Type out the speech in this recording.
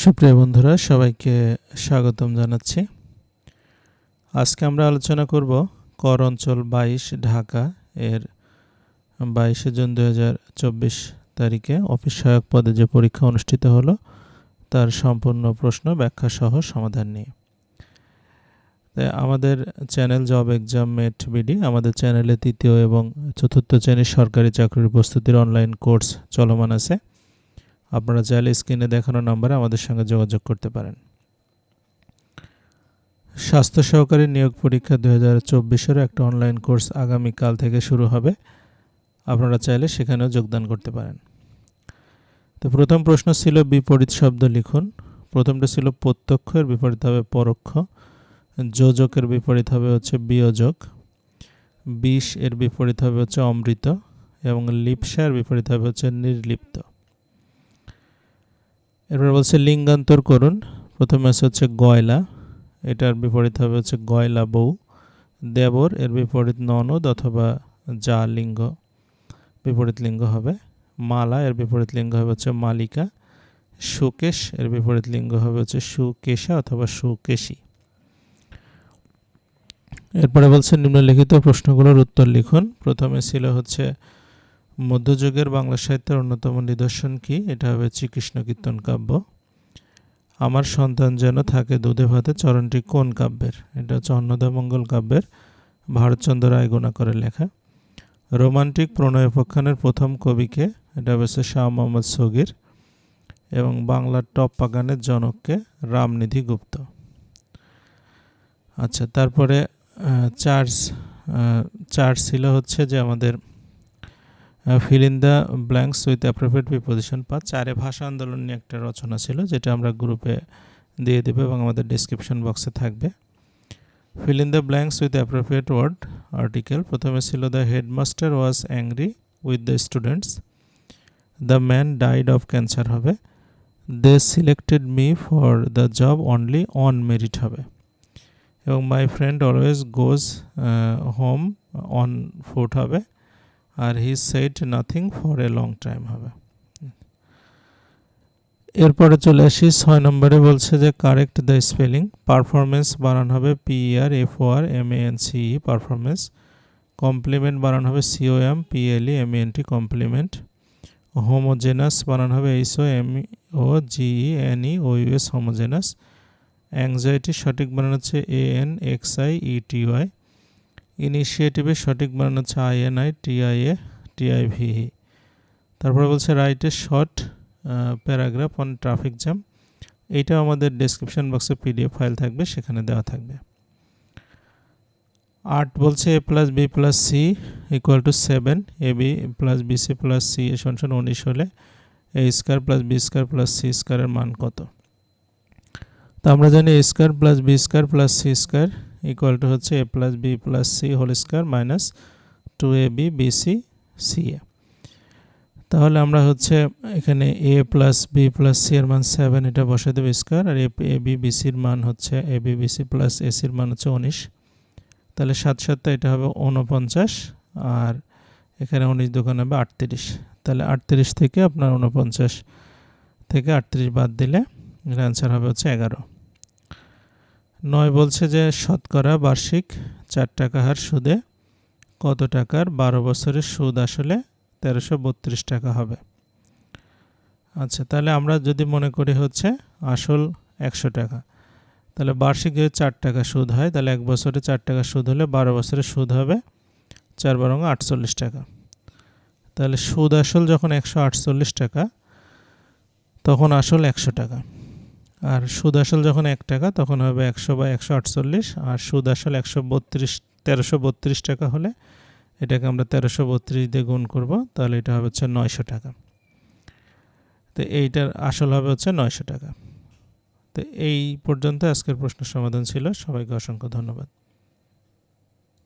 সুপ্রিয় বন্ধুরা, সবাইকে স্বাগতম জানাচ্ছি। আজকে আমরা আলোচনা করব কর অঞ্চল বাইশ ঢাকা এর বাইশে জুন দু হাজার চব্বিশ তারিখে অফিস সহায়ক পদে যে পরীক্ষা অনুষ্ঠিত হলো, তার সম্পূর্ণ প্রশ্ন ব্যাখ্যা সহ সমাধান নিয়ে। তাই আমাদের channel job exam mate BD, আমাদের চ্যানেলে তৃতীয় এবং চতুর্থ শ্রেণির সরকারি চাকরির প্রস্তুতির অনলাইন কোর্স চলমান আছে। আপনারা চাইলে স্ক্রিনে দেখানো নম্বরে আমাদের সঙ্গে যোগাযোগ করতে পারেন। স্বাস্থ্য সহকারী নিয়োগ পরীক্ষা দু হাজার চব্বিশেরও একটা অনলাইন কোর্স আগামীকাল থেকে শুরু হবে। আপনারা চাইলে সেখানেও যোগদান করতে পারেন। তো প্রথম প্রশ্ন ছিল বিপরীত শব্দ লিখুন। প্রথমটা ছিল প্রত্যক্ষের বিপরীত হবে পরোক্ষ। যোজকের বিপরীত হবে হচ্ছে বিয়োজক। বিষ এর বিপরীত হবে হচ্ছে অমৃত। এবং লিপসা এর বিপরীত হবে হচ্ছে নির্লিপ্ত। এরপর বলছে লিঙ্গান্তর করুন। প্রথমে আছে হচ্ছে গয়লা, এটার বিপরীত হবে হচ্ছে গয়লা বউ, দেবর, এর বিপরীত ননদ অথবা যা লিঙ্গ, বিপরীত লিঙ্গ হবে মালা, এর বিপরীত লিঙ্গ হবে হচ্ছে মালিকা, সুকেশ, এর বিপরীত লিঙ্গ হবে হচ্ছে সুকেশা অথবা সুকেশী। এরপরে বলছে নিম্নলিখিত প্রশ্নগুলোর উত্তর লিখুন। প্রথমে ছিল হচ্ছে মধ্যযুগের বাংলা সাহিত্যের অন্যতম নিদর্শন কি? এটা হবে শ্রীকৃষ্ণ কীর্তন কাব্য। আমার সন্তান যেন থাকে দুধে ভাতে, চরণটি কোন কাব্যের? এটা হচ্ছে অন্নদামঙ্গল কাব্যের, ভারতচন্দ্র রায় গোনা করে লেখা। রোমান্টিক প্রণয় উপাখ্যানের প্রথম কবিকে, এটা হচ্ছে শাহ মোহাম্মদ সগির এবং বাংলার টপ পাগানের জনককে রামনিধি গুপ্ত। আচ্ছা তারপরে চার্জ চার্জ ছিল হচ্ছে যে আমাদের fill in the blanks with appropriate preposition পা চারে ভাষা আন্দোলন নিয়ে একটা রচনা ছিল, যেটা আমরা গ্রুপে দিয়ে দেবো এবং আমাদের ডিসক্রিপশন বক্সে থাকবে। Fill in the blanks with appropriate word article প্রথমে ছিল the headmaster was angry with the students the man died of cancer হবে। They selected me for the job only on merit হবে। এবং my friend always goes home on foot হবে। আর he set nothing for a long time হবে। এরপরে চলে আসি, ছয় নম্বরে বলছে যে কারেক্ট দ্য স্পেলিং পারফরমেন্স বানান হবে P R F O R M A N C E performance compliment বানান হবে C O M P L E M N T compliment homogeneous বানান হবে H O M O G E N E O U S homogeneous anxiety সঠিক বানান হচ্ছে A N X I E T Y ইনিশিয়েটিভের সঠিক বানান হচ্ছে I N I T I A T I V E তারপরে বলছে write a short paragraph on traffic jam এইটাও আমাদের ডেসক্রিপশন বক্সে পিডিএফ ফাইল থাকবে, সেখানে দেওয়া থাকবে। আট বলছে A plus B plus C equal to seven A B plus B C plus C A সমান উনিশ হলে A square plus B square plus C স্কোয়ারের মান কত? তো আমরা জানি A square plus B square plus C square equal to হচ্ছে A plus B plus C whole square minus two A B B C C A তাহলে আমরা হচ্ছে এখানে A plus B plus C এর মান সেভেন এটা বসে দেবো স্কোয়ার আর এ বি বি সির মান হচ্ছে A B B C plus A সির মান হচ্ছে উনিশ। তাহলে সাত সাতটা এটা হবে উনপঞ্চাশ আর এখানে উনিশ দোকান হবে আটত্রিশ। তাহলে আটত্রিশ থেকে আপনার উনপঞ্চাশ থেকে আটত্রিশ বাদ দিলে এর অ্যান্সার হবে হচ্ছে এগারো। নয় বলছে যে শতকরা বার্ষিক চার টাকা হার সুদে কত টাকার বারো বছরের সুদ আসলে তেরোশো বত্রিশ টাকা হবে? আচ্ছা তাহলে আমরা যদি মনে করি হচ্ছে আসল একশো টাকা, তাহলে বার্ষিক যদি চার টাকা সুদ হয়, তাহলে এক বছরে চার টাকা সুদ হলে বারো বছরের সুদ হবে চার বারং আটচল্লিশ টাকা। তাহলে সুদ আসল যখন একশো আটচল্লিশ টাকা, তখন আসল একশো টাকা। আর সুদ আসল যখন এক টাকা, তখন হবে একশো বা একশো আটচল্লিশ, আর সুদ আসল একশো বত্রিশ, তেরোশো বত্রিশ টাকা হলে এটাকে আমরা তেরোশো বত্রিশ দিয়ে গুণ করব, তাহলে এটা হবে হচ্ছে নয়শো টাকা। তো এইটার আসল হবে হচ্ছে নয়শো টাকা। তো এই পর্যন্ত আজকের প্রশ্ন সমাধান ছিল। সবাইকে অসংখ্য ধন্যবাদ।